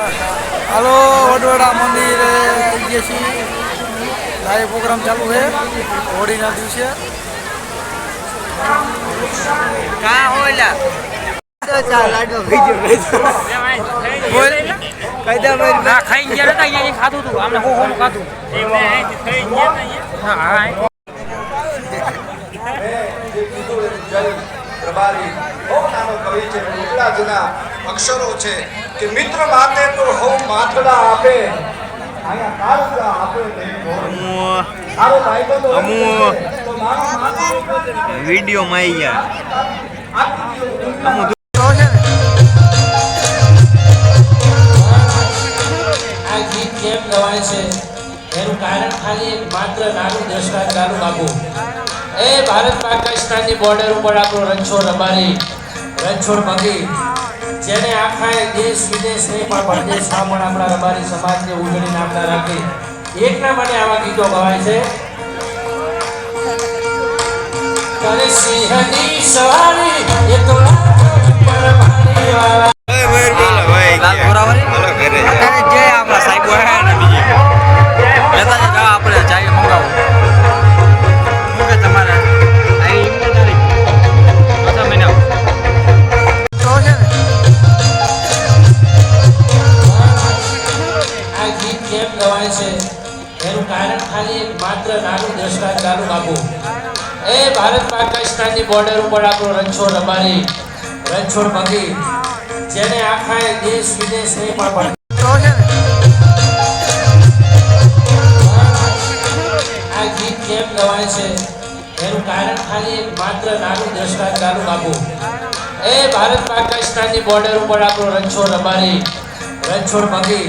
હાલો વડવડા મંદિરે ગયા છીએ લાઈવ પ્રોગ્રામ ચાલુ છે હોળીના દિવસે કા હોયલા બોલ ના ખાઈ ગયા અહીંયા ખાધું તું આમને હો હોનું ખાધું હા હા પ્રભારી બહુ નાનો કવિ છે અક્ષરો છે કે મિત્ર માતે તો હો માથડા આપે. કાળજા તારો તો વીડિયો માં આવી ગયા. ગીત કેમ ગવાય છે? એનું કારણ ખાલી એક માત્ર નાનું દ્રષ્ટાંત ચાલુ આપું એ ભારત પાકિસ્તાનની બોર્ડર ઉપર આપણો રણછોડ રબારી. રણછોડ ભગી. જેને આખા દેશ વિદેશ નહીં પણ પરદેશ પણ આપણા રબારી સમાજને ઉજળી નામના રાખી. એકના માટે આવા ગીતો ગવાય છે. કરે સિંહની સવારી એ તો પર ભારી વાળા. લાલ ગોરાવાળી? અત્યારે જે ખાલી એક માત્ર નાનું દ્રષ્ટાંત ચાલુ આપું એ ભારત પાકિસ્તાનની બોર્ડર ઉપર આપણો રણછોડ અમારી રણછોડ ભગી. જેને આખા દેશ વિદેશ નહીં પણ આ ગીત કેમ ગવાય છે? એનું કારણ ખાલી માત્ર નાનું દ્રષ્ટાંત ચાલુ આપું એ ભારત પાકિસ્તાનની બોર્ડર ઉપર આપણો રણછોડ અમારી રણછોડ ભગી.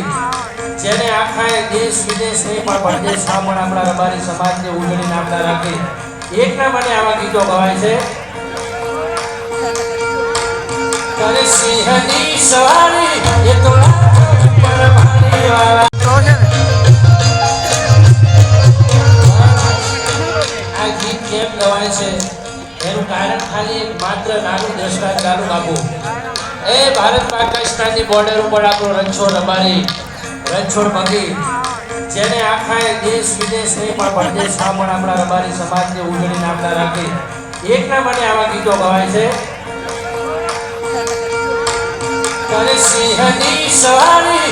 જેને આખા દેશ, વિદેશ નહીં પણ પરદેશમાં પણ આપણા રબારી સમાજને ઉજળી નામના રાખી, એકના મને આવા ગીતો ગવાય છે. કરે સિંહની સવારી આ ગીત કેમ ગવાય છે? એનું કારણ ખાલી એક માત્ર નાનું દ્રષ્ટાંત ચાલુ આપું. એ ભારત પાકિસ્તાનની બોર્ડર ઉપર આપણો રણછોડ રબારી. રણછોડ ભગી જેને આખા દેશ વિદેશ નહીં પણ પરદેશ પણ આપણા રબારી સમાજને ઉજળી નામના રાખી. એકના માટે આવા ગીતો ગવાય છે. કરે સિંહની સવારી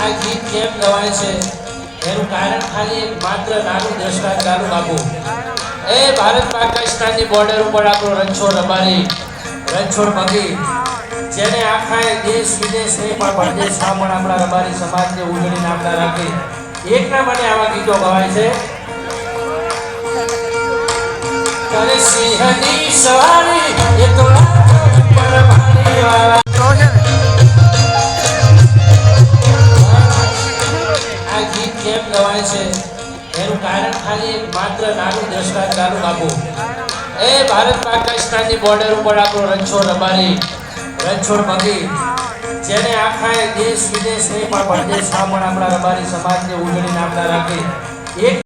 આ ગીત કેમ ગવાય છે? એનું કારણ ખાલી માત્ર નાનું દ્રષ્ટાંત ચાલુ આપું એ ભારત પાકિસ્તાનની બોર્ડર ઉપર આપણો રણછોડ રબારી, રણછોડ ભગી, જેને આખા દેશ, વિદેશ નહીં, પણ પરદેશમાં પણ આપણા રબારી સમાજને ઉજળી નામના રાખી. એકના મને આવા ગીતો ગવાય છે. સિંહની સવારી, એ તો પર વાળા ખાલી માત્ર નાનું દ્રષ્ટાંત આપું. એ ભારત પાકિસ્તાનની બોર્ડર ઉપર આપણો રણછોડ રબારી, રણછોડ ભગી, જેને આખા દેશ વિદેશ નહીં પણ પરદેશમાં પણ આપણા રબારી સમાજને ઉજળી નામના રાખી. એક